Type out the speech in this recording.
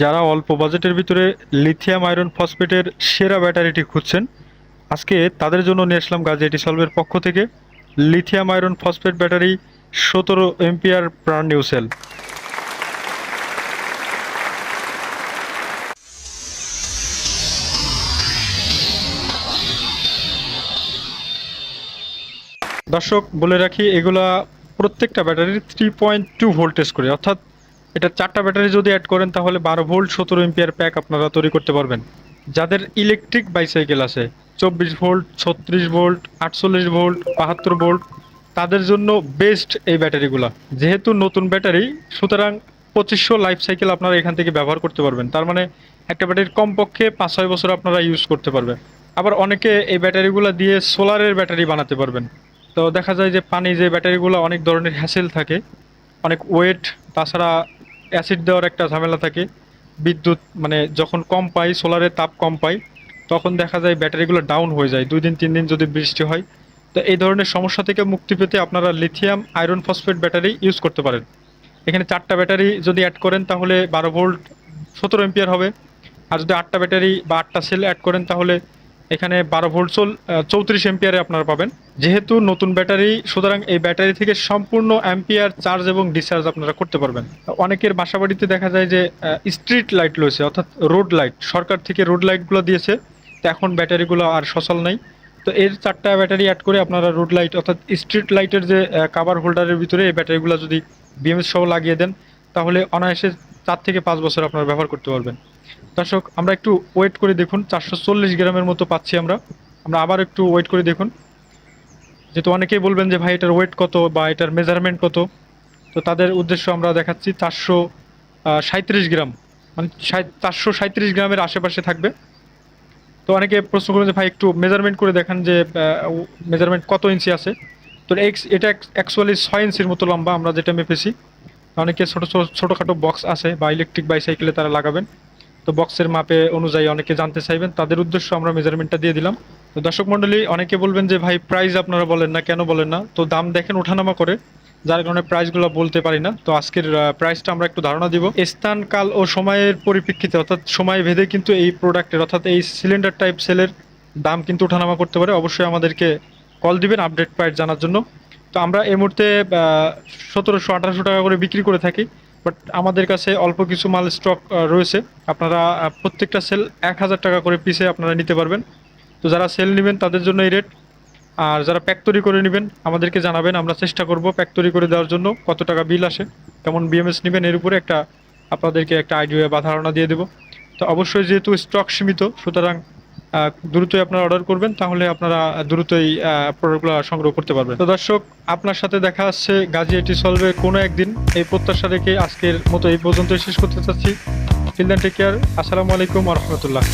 যারা অল্প বাজেটের ভিতরে লিথিয়াম আয়রন ফসফেটের সেরা ব্যাটারিটি খুঁজছেন, আজকে তাদের জন্য নিয়ে আসলাম গাজেটি সলভের পক্ষ থেকে লিথিয়াম আয়রন ফসফেট ব্যাটারি সতেরো এমপিআর প্রাণ নিউ সেল। দর্শক, বলে রাখি এগুলা প্রত্যেকটা ব্যাটারির থ্রি পয়েন্ট টু ভোল্টেজ করে, অর্থাৎ এটা চারটা ব্যাটারি যদি অ্যাড করেন, তাহলে বারো ভোল্ট সতেরো এমপিয়ার প্যাক আপনারা তৈরি করতে পারবেন। যাদের ইলেকট্রিক বাইসাইকেল আছে, চব্বিশ ভোল্ট, ছত্রিশ ভোল্ট, আটচল্লিশ ভোল্ট, বাহাত্তর ভোল্ট, তাদের জন্য বেস্ট এই ব্যাটারিগুলা। যেহেতু নতুন ব্যাটারি, সুতরাং পঁচিশশো লাইফ সাইকেল আপনারা এখান থেকে ব্যবহার করতে পারবেন। তার মানে একটা ব্যাটারির কমপক্ষে পাঁচ, ছয় বছর আপনারা ইউজ করতে পারবেন। আবার অনেকে এই ব্যাটারিগুলো দিয়ে সোলারের ব্যাটারি বানাতে পারবেন। তো দেখা যায় যে পানি যে ব্যাটারিগুলো অনেক ধরনের হ্যাসেল থাকে, অনেক ওয়েট তাছাড়া অ্যাসিড দেওয়ার একটা ঝামেলা থাকে। বিদ্যুৎ মানে যখন কম পাই, সোলারের তাপ কম পাই, তখন দেখা যায় ব্যাটারিগুলো ডাউন হয়ে যায়। দুই দিন, তিন দিন যদি বৃষ্টি হয়, তো এই ধরনের সমস্যা থেকে মুক্তি পেতে আপনারা lithium iron phosphate battery use করতে পারেন। এখানে চারটা ব্যাটারি যদি অ্যাড করেন, তাহলে বারো ভোল্ট সতেরো এম্পিয়ার হবে। আর যদি আটটা ব্যাটারি বা আটটা সেল অ্যাড করেন, তাহলে এখানে বারো ভোল্ট চল চৌত্রিশ এম্পিয়ারে আপনারা পাবেন। যেহেতু নতুন ব্যাটারি, সুতরাং এই ব্যাটারি থেকে সম্পূর্ণ অ্যাম্পিয়ার চার্জ এবং ডিসচার্জ আপনারা করতে পারবেন। অনেকের বাসাবাড়িতে দেখা যায় যে স্ট্রিট লাইট রয়েছে, অর্থাৎ রোড লাইট সরকার থেকে রোড লাইটগুলো দিয়েছে, তো এখন ব্যাটারিগুলো আর সচল নাই। তো এর চারটা ব্যাটারি অ্যাড করে আপনারা রোড লাইট অর্থাৎ স্ট্রিট লাইটের যে কাভার হোল্ডারের ভিতরে এই ব্যাটারিগুলো যদি বিএমএস সহ লাগিয়ে দেন, তাহলে অনায়াসে চার থেকে পাঁচ বছর আপনারা ব্যবহার করতে পারবেন। দর্শক, আমরা একটু ওয়েট করে দেখুন, চারশো চল্লিশ গ্রামের মতো পাচ্ছি আমরা। আমরা আবার একটু ওয়েট করে দেখুন। যেহেতু অনেকেই বলবেন যে, ভাই, এটার ওয়েট কত বা এটার মেজারমেন্ট কত? তো তাদের উদ্দেশ্য আমরা দেখাচ্ছি, চারশো সাঁত্রিশ গ্রাম। মানে চারশো সাঁত্রিশ গ্রামের আশেপাশে থাকবে। তো অনেকে প্রশ্ন করেন যে, ভাই, একটু মেজারমেন্ট করে দেখান যে মেজারমেন্ট কত ইঞ্চি আছে? তো এক্স, এটা অ্যাকচুয়ালি ছয় ইঞ্চির মতো লম্বা আমরা যেটা মেপেছি। অনেকে ছোটো ছোটো, ছোটোখাটো বক্স আছে বা ইলেকট্রিক বাইসাইকেলে তারা লাগাবেন। তো বক্সের মাপে অনুযায়ী অনেকে জানতে চাইবেন। তাদের উদ্দেশ্য আমরা মেজারমেন্টটা দিয়ে দিলাম। তো দর্শক মণ্ডলী, অনেকে বলবেন যে, ভাই প্রাইস আপনারা বলেন না, কেন বলেন না? তো দাম দেখেন, ওঠানামা করে। যার কারণে প্রাইসগুলো বলতে পারি না। তো আজকের প্রাইসটা আমরা একটু ধারণা দিব। স্থান, কাল ও সময়ের পরিপ্রেক্ষিতে, অর্থাৎ সময় ভেদে কিন্তু এই প্রোডাক্টের অর্থাৎ এই সিলিন্ডার টাইপ সেলের দাম কিন্তু ওঠানামা করতে পারে। অবশ্যই আমাদেরকে কল দিবেন আপডেট প্রাইস জানার জন্য। তো আমরা এই মুহূর্তে সতেরোশো, আঠারোশো টাকা করে বিক্রি করে থাকি বাট আমাদের কাছে অল্প কিছু মাল স্টক রয়েছে। আপনারা প্রত্যেকটা সেল এক হাজার টাকা করে পিসে আপনারা নিতে পারবেন। তো যারা সেল নেবেন, তাদের জন্য এই রেট আর যারা প্যাক তৈরি করে নেবেন, আমাদেরকে জানাবেন, আমরা চেষ্টা করব প্যাক তৈরি করে দেওয়ার জন্য, কত টাকা বিল আসে। কেমন বিএমএস নেবেন, এর উপরে একটা আপনাদেরকে একটা আইডিয়া বা ধারণা দিয়ে দেবো। তো অবশ্যই যেহেতু স্টক সীমিত, সুতরাং দ্রুতই আপনারা অর্ডার করবেন, তাহলে আপনারা দ্রুতই প্রোডাক্টগুলো সংগ্রহ করতে পারবেন। তো দর্শক, আপনার সাথে দেখা আসছে গাজী এটি সলভে কোনো একদিন। এই প্রত্যাশা রেখে আজকের মতো এই পর্যন্তই শেষ করতে চাচ্ছি। ফিল টেক কেয়ার আসসালামু আলাইকুম রহমতুল্লাহ।